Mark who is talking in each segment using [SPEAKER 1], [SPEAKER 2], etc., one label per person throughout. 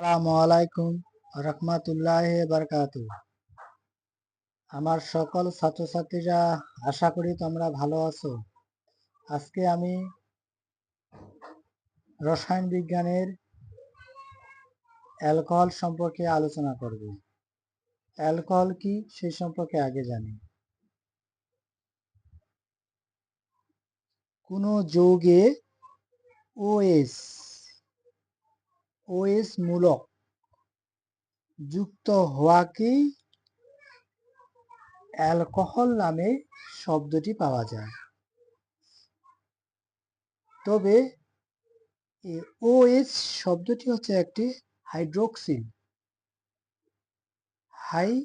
[SPEAKER 1] আসসালামু আলাইকুম রহমাতুল্লাহ বারকাতু আমার সকল ছাত্রছাত্রীরা, আশা করি তোমরা ভালো আছো। আজকে আমি রসায়ন বিজ্ঞানের অ্যালকোহল সম্পর্কে আলোচনা করব। অ্যালকোহল কি সেই সম্পর্কে আগে জানি। কোনো যৌগে ওএস ওএস মূলক। যুক্ত হওয়াকেই অ্যালকোহল নামে শব্দটি পাওয়া যায়। তবে ওএস শব্দটি হচ্ছে একটি হাইড্রোক্সিল। হাইড্রোক্সিল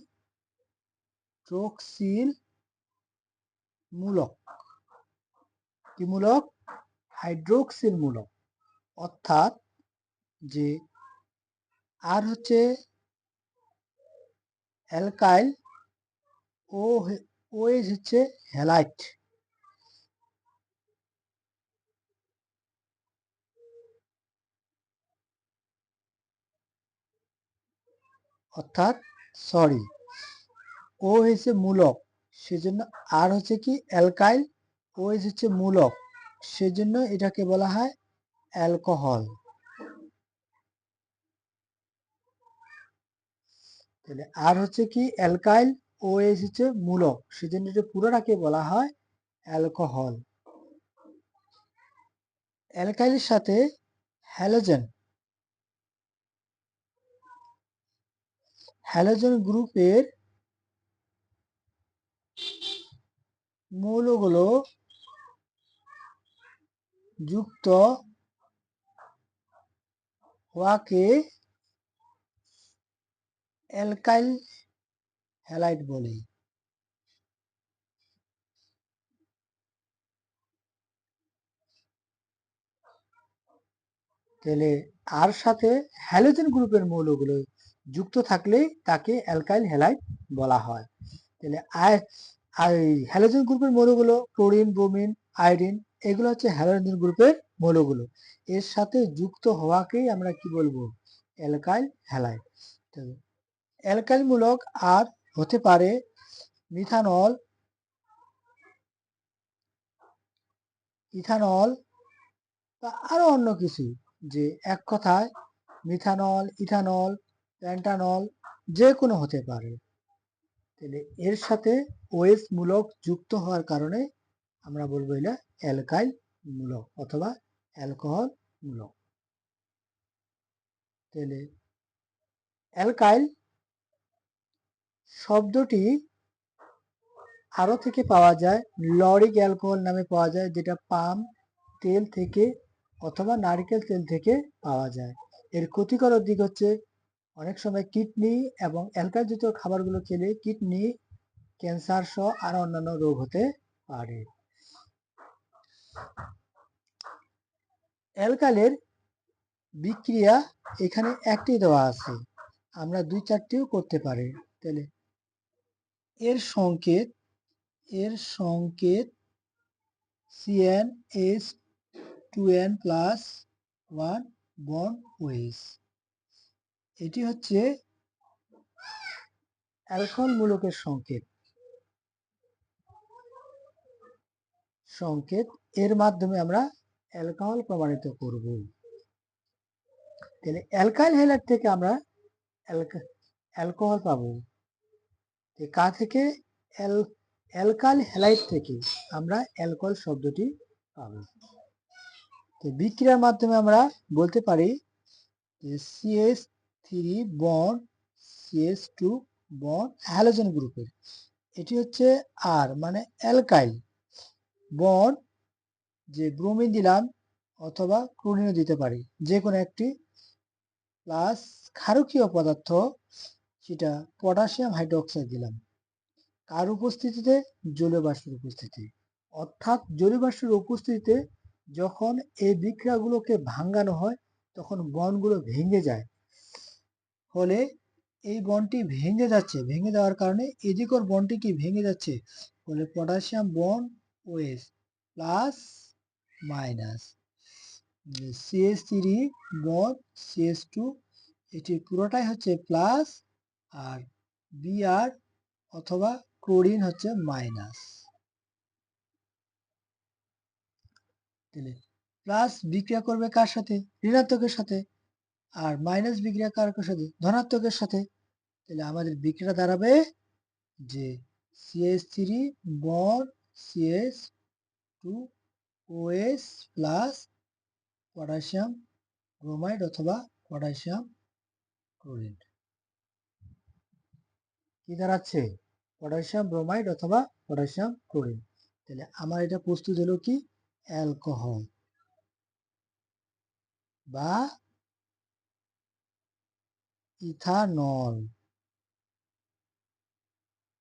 [SPEAKER 1] মূলক। কি মূলক? হাইড্রোক্সিল মূলক। অর্থাৎ যে আর হচ্ছে অ্যালকাইল ও ওএস হচ্ছে হ্যালাইট অর্থাৎ সরি ও হচ্ছে মূলক, সেজন্য আর হচ্ছে কি অ্যালকাইল ও হচ্ছে মূলক, সেজন্য এটাকে বলা হয় অ্যালকোহল তাহলে আর হচ্ছে কি অ্যালকাইল ও এস হচ্ছে মূলক। সেজন্য এটা পুরোটাকে বলা হয় অ্যালকোহল। অ্যালকাইলের সাথে হ্যালোজেন। হ্যালোজেন গ্রুপের মৌলগুলো যুক্ত হওয়াকে অ্যালকাইল হ্যালাইড বলে। তাহলে আর সাথে হ্যালোজেন গ্রুপের মৌলগুলো যুক্ত থাকলে তাকে অ্যালকাইল হ্যালাইড বলা হয়। তাহলে হ্যালোজেন গ্রুপের মৌলগুলো ক্লোরিন, ব্রোমিন, আয়োডিন এগুলো হচ্ছে হ্যালোজেন গ্রুপের মৌলগুলো। এর সাথে যুক্ত হওয়াকেই আমরা কি বলব? Alkyl halide. অ্যালকাইলমূলক আর হতে পারে মিথানল, ইথানল বা আরও অন্য কিছু যে এক কথায় মিথানল, ইথানল, প্যান্টানল যে কোনো হতে পারে। তাহলে এর সাথে ওএস মূলক যুক্ত হওয়ার কারণে আমরা বলব এটা অ্যালকাইল মূলক অথবা অ্যালকোহল মূলক। তাহলে অ্যালকাইল শব্দটি আরও থেকে পাওয়া যায় লরিক অ্যালকোহল নামে পাওয়া যায়, যেটা পাম তেল থেকে অথবা নারিকেল তেল থেকে পাওয়া যায়। এর ক্ষতিকর দিক হচ্ছে অনেক সময় কিডনি এবং অ্যালকাইল জাতীয় খাবারগুলো খেলে কিডনি ক্যান্সার সহ আরও অন্যান্য রোগ হতে পারে। অ্যালকালের বিক্রিয়া এখানে একটি দেওয়া আছে। আমরা দুই চারটিও করতে পারি। তাহলে এর সংকেত এর সংকেত C n S two n plus one bond ওয়েস এটি হচ্ছে অ্যালকোহল মূলকের সংকেত। সংকেত, এর মাধ্যমে আমরা অ্যালকোহল প্রমাণিত করব। তাহলে অ্যালকাইল হেলার থেকে আমরা অ্যালকোহল পাবো। কা থেকে অ্যালকাল হ্যালাইট থেকে আমরা অ্যালকোহল শব্দটি পাব। তো বিক্রিয়ার মাধ্যমে আমরা বলতে পারি যে CS three bond CS two bond halogen গ্রুপের। এটি হচ্ছে আর মানে অ্যালকাইল। বন যে ব্রোমিন দিলাম অথবা ক্লোরিনও দিতে পারি। যে কোনো একটি প্লাস ক্ষারকীয় পদার্থ সেটা পটাশিয়াম হাইড্রোক্সাইড দিলাম। কার উপস্থিতিতে? জলীয় বাষ্পের উপস্থিতি। অর্থাৎ জলীয় বাষ্পের উপস্থিতিতে যখন এই বিক্রিয়াগুলোকে ভাঙ্গানো হয়, তখন বনগুলো ভেঙে যায়। ফলে এই বনটি ভেঙে যাচ্ছে। ভেঙে যাওয়ার কারণে এদিকর বনটি কি ভেঙে যাচ্ছে? ফলে potassium bond OS plus minus CS three bond CS two, এটি পুরোটাই হচ্ছে প্লাস আর বিআর অথবা ক্লোরিন হচ্ছে মাইনাস তাহলে প্লাস বিক্রিয়া করবে কার সাথে? ঋণাত্মকের সাথে। আর মাইনাস বিক্রিয়া কার সাথে? ধনাত্মকের সাথে। তাহলে আমাদের বিক্রিয়া দাঁড়াবে যে সিএস থ্রি বর CS two OS plus potassium bromide অথবা পটাশিয়াম ক্লোরিন কি দাঁড়াচ্ছে? পটাশিয়াম ব্রোমাইড অথবা পটাশিয়াম ক্লোরিন। তাহলে আমার এটা প্রস্তুত হলো কি? অ্যালকোহল বা ইথানল।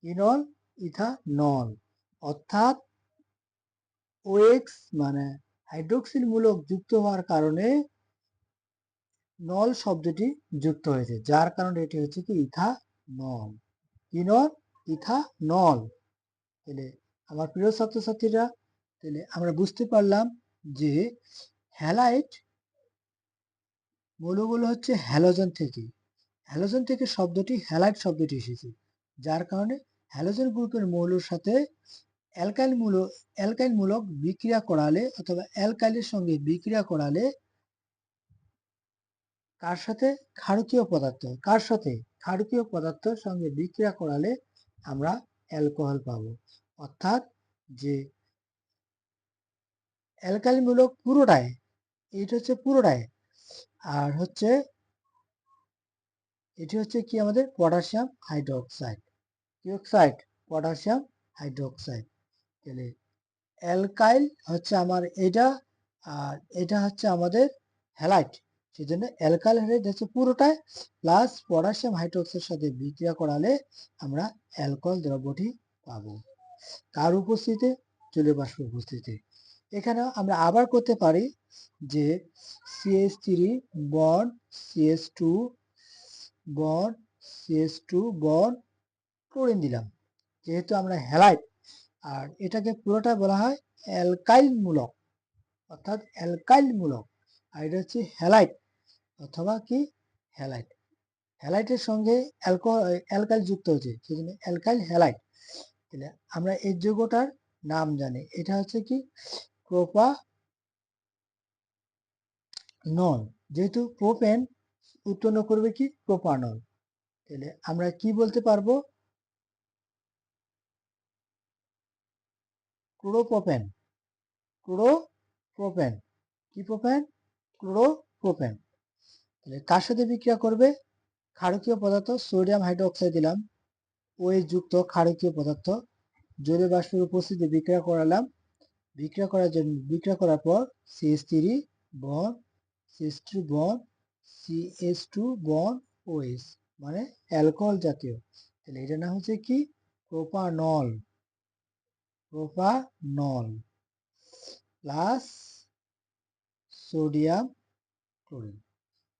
[SPEAKER 1] ইনল, ইথানল। অর্থাৎ ওএক্স মানে হাইড্রোক্সিল মূলক যুক্ত হওয়ার কারণে নল শব্দটি যুক্ত হয়েছে, যার কারণে এটি হচ্ছে কি? ইথানল। ইনল ইথানল তাহলে আমার প্রিয় ছাত্রছাত্রীরা, তাহলে আমরা বুঝতে পারলাম যে হ্যালাইট মৌলগুলো হচ্ছে হ্যালোজেন থেকে। হ্যালোজেন থেকে শব্দটি হ্যালাইট শব্দটি এসেছে। যার কারণে হ্যালোজেন গ্রুপের মৌলের সাথে অ্যালকাইল মূল, অ্যালকাইল মূলক বিক্রিয়া করালে অথবা অ্যালকাইলের সঙ্গে বিক্রিয়া করালে কার সাথে? ক্ষারকীয় পদার্থ। কার সাথে? ক্ষারকীয় পদার্থের সঙ্গে বিক্রিয়া করালে আমরা অ্যালকোহল পাবো। অর্থাৎ যে অ্যালকালিমূলক পুরোটাই এটা হচ্ছে পুরোটাই। আর হচ্ছে এটি হচ্ছে কি আমাদের? Potassium hydroxide. কি অক্সাইড? Potassium hydroxide. তাহলে অ্যালকাইল হচ্ছে আমার এটা আর এটা হচ্ছে আমাদের হ্যালাইট। সেই জন্য অ্যালকাইল হ্যালাইট হচ্ছে পুরোটাই প্লাস পটাশিয়াম হাইড্রোক্সাইডের সাথে বিক্রিয়া করালে আমরা অ্যালকোহল দ্রব্যটি পাব। কার উপস্থিতিতে জলীয় বাষ্প উপস্থিতি এখানে আমরা আবার করতে পারি যে CS three bond CS two bond CS two bond chlorine দিলাম। যেহেতু আমরা হ্যালাইট আর এটাকে পুরোটা বলা হয় অ্যালকাইল মূলক, অর্থাৎ অ্যালকাইল মূলক, আর এটা হচ্ছে হ্যালাইট অথবা কি? হ্যালাইট হ্যালাইটের সঙ্গে অ্যালকোহল অ্যালকাইল যুক্ত হচ্ছে সেই জন্য অ্যালকাইল হ্যালাইট তাহলে আমরা এই যৌগটার নাম জানি। এটা হচ্ছে কি? প্রোপা নল। যেহেতু প্রোপেন উৎপন্ন করবে কি? প্রোপানল তাহলে আমরা কি বলতে পারব? ক্লোরোপ্রোপেন ক্লোরোপ্রোপেন কি প্রোপেন ক্লোরোপ্রোপেন কার সাথে বিক্রিয়া করবে? ক্ষারকীয় পদার্থ সোডিয়াম হাইড্রোক্সাইড দিলাম। ওই যুক্ত ক্ষারকীয় পদার্থ জলীয় বাষ্পের উপস্থিতি বিক্রিয়া করালাম। বিক্রিয়া করার জন্য, বিক্রিয়া করার পর CS three bond CS two bond CS two bond OS মানে অ্যালকোহল জাতীয়। তাহলে এটার নাম হচ্ছে কি? Propanol. Propanol plus sodium chlorine.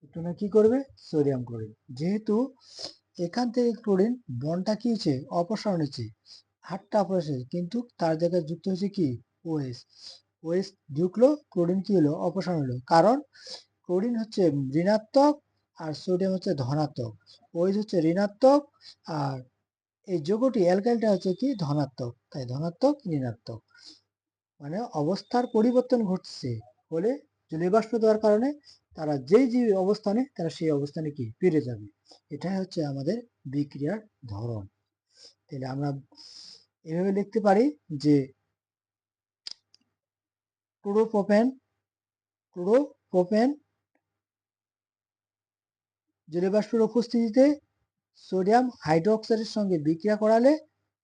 [SPEAKER 1] একটু না কি করবে? সোডিয়াম ক্লোরিন যেহেতু এখান থেকে ক্লোরিন বনটা কি হচ্ছে? অপসারণ হচ্ছে। আটটা অপসারণ কিন্তু তার জায়গায় যুক্ত হয়েছে কি? ওএস ওএস ঢুকলো, ক্লোরিন কি হলো? অপসারণ হলো। কারণ ক্লোরিন হচ্ছে ঋণাত্মক আর সোডিয়াম হচ্ছে ধনাত্মক। ওএস হচ্ছে ঋণাত্মক আর এই যোগটি অ্যালকাইলটা হচ্ছে কি? ধনাত্মক। তাই ধনাত্মক, ঋণাত্মক। মানে অবস্থার পরিবর্তন ঘটছে। বলে জলীয় বাষ্প দেওয়ার কারণে তারা যেই যে অবস্থানে, তারা সেই অবস্থানে কি? ফিরে যাবে। এটাই হচ্ছে আমাদের বিক্রিয়ার ধরন। তাহলে আমরা এভাবে লিখতে পারি যে ক্লোরোপ্রোপেন ক্লোরোপ্রোপেন জলীয় বাষ্পের উপস্থিতিতে সোডিয়াম হাইড্রোক্সাইডের সঙ্গে বিক্রিয়া করালে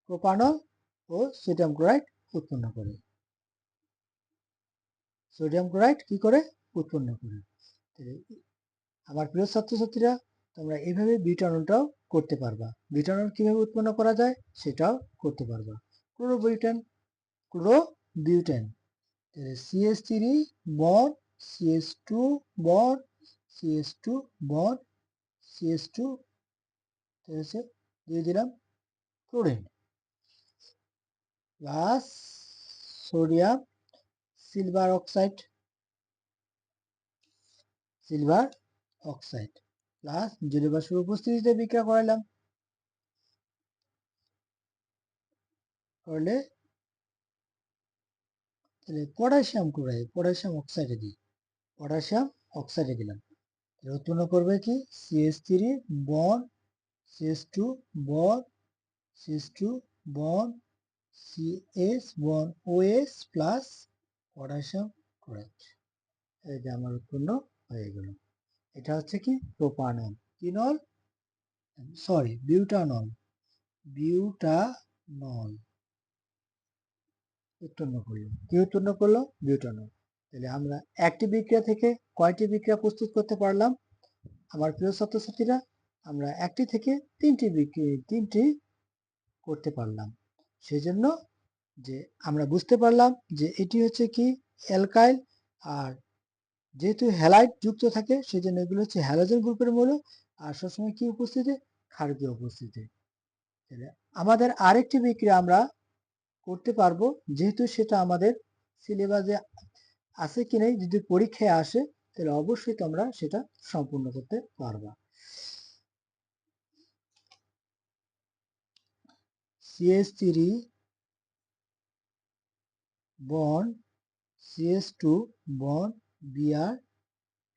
[SPEAKER 1] প্রোপানল ও সোডিয়াম ক্লোরাইড উৎপন্ন করে। সোডিয়াম ক্লোরাইড কি করে? উৎপন্ন করে। আমার প্রিয় ছাত্রছাত্রীরা, তোমরা এইভাবে বিউটানলটাও করতে পারবা। বিউটানল কীভাবে উৎপন্ন করা যায় সেটাও করতে পারবা। Chlorobutane chlorobutane. CS three bond CS two bond CS two bond CS two দিয়ে দিলাম chlorine. Plus sodium, silver oxide silver oxide plus জলীয় বাষ্পের উপস্থিতিতে বিক্রিয়া করাইলাম করলে তাহলে পটাশিয়াম ক্লোরাইড পটাশিয়াম অক্সাইডে দিই। পটাশিয়াম অক্সাইডে দিলাম। উৎপন্ন করবে কি? CS three bond CS two bond CS two bond CS bond OS plus potassium chloride এই যে আমার উৎপন্ন হয়ে গেল। এটা হচ্ছে কি? প্রোপানল। কি নল? Sorry, butanol. বিউটানল। উৎপন্ন করল। কি উৎপন্ন করল? বিউটানল। তাহলে আমরা একটি বিক্রিয়া থেকে কয়টি বিক্রিয়া প্রস্তুত করতে পারলাম? আমার প্রিয় ছাত্রছাত্রীরা, আমরা একটি থেকে তিনটি বিক্রি- তিনটি করতে পারলাম। সেজন্য যে আমরা বুঝতে পারলাম যে এটি হচ্ছে কি অ্যালকাইল আর যেহেতু হ্যালাইট যুক্ত থাকে, সেজন্য এগুলো হচ্ছে হ্যালোজেন গ্রুপের মৌল, আর সবসময় কি উপস্থিতি? ক্ষারকীয় উপস্থিতি। তাহলে আমাদের আরেকটি বিক্রিয়া আমরা করতে পারব, যেহেতু সেটা আমাদের সিলেবাসে আছে কি নেই, যদি পরীক্ষায় আসে, তাহলে অবশ্যই তোমরা সেটা সম্পূর্ণ করতে পারবা। CS three bond CS two bond BR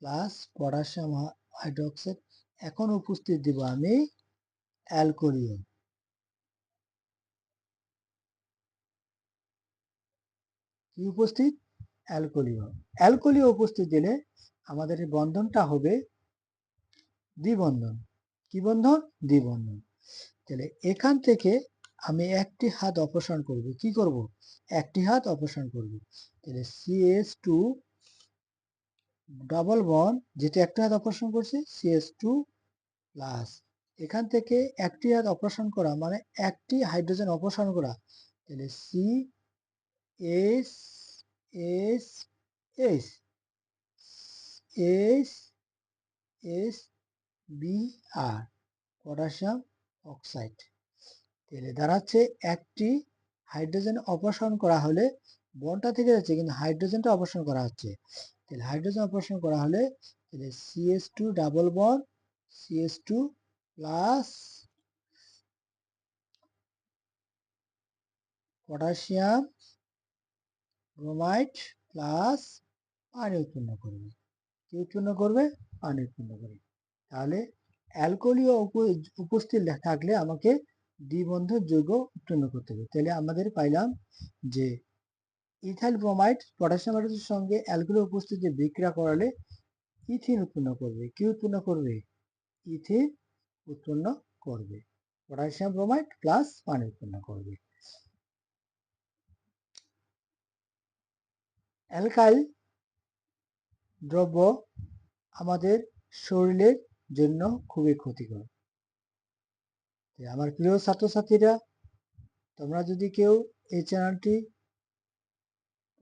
[SPEAKER 1] plus potassium hydroxide এখন উপস্থিত দিব আমি অ্যালকোলিও কি উপস্থিত? অ্যালকোলিও অ্যালকোলিও উপস্থিত দিলে আমাদের এই বন্ধনটা হবে দ্বিবন্ধন। কি বন্ধন? দ্বিবন্ধন। তাহলে এখান থেকে আমি একটি হাত অপসারণ করব। কি করব? একটি হাত অপসারণ করব। তাহলে সিএস টু ডাবল বন যেটা একটা হাত অপারেশন করছে সিএস টু প্লাস এখান থেকে একটি হাত অপারেশন করা মানে একটি হাইড্রোজেন অপারেশন করা। তাহলে C S S S S S B R potassium oxide তাহলে দাঁড়াচ্ছে একটি হাইড্রোজেন অপসারণ করা হলে বনটা থেকে যাচ্ছে, কিন্তু হাইড্রোজেনটা অপসারণ করা হচ্ছে। তাহলে হাইড্রোজেন অপারেশন করা হলে তাহলে CS two double bond CS two plus potassium bromide plus পানি উৎপন্ন করবে। কি উৎপন্ন করবে? পানি উৎপন্ন করবে। তাহলে অ্যালকোহলীয় উপস্থিত থাকলে আমাকে দ্বিবন্ধন যৌগ উৎপন্ন করতে হবে। তাহলে আমাদের পাইলাম যে ইথাইল ব্রোমাইড পটাশিয়াম সঙ্গে অ্যালকোহল উপস্থিতি বিক্রিয়া করালে ইথিন উৎপন্ন করবে। কি উৎপন্ন করবে? ইথিন উৎপন্ন করবে। পটাশিয়াম ব্রোমাইড প্লাস পানি উৎপন্ন করবে। অ্যালকাইল দ্রব্য আমাদের শরীরের জন্য খুবই ক্ষতিকর। আমার প্রিয় ছাত্রছাত্রীরা, তোমরা যদি কেউ এই চ্যানেলটি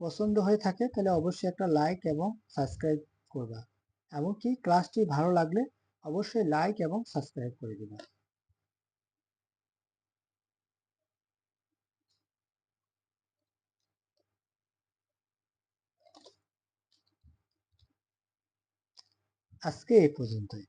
[SPEAKER 1] পছন্দ হয়ে থাকে, তাহলে অবশ্যই একটা লাইক এবং সাবস্ক্রাইব করবা। এমনকি ক্লাসটি ভালো লাগলে অবশ্যই লাইক এবং সাবস্ক্রাইব করে দিবা। আজকে এই পর্যন্তই।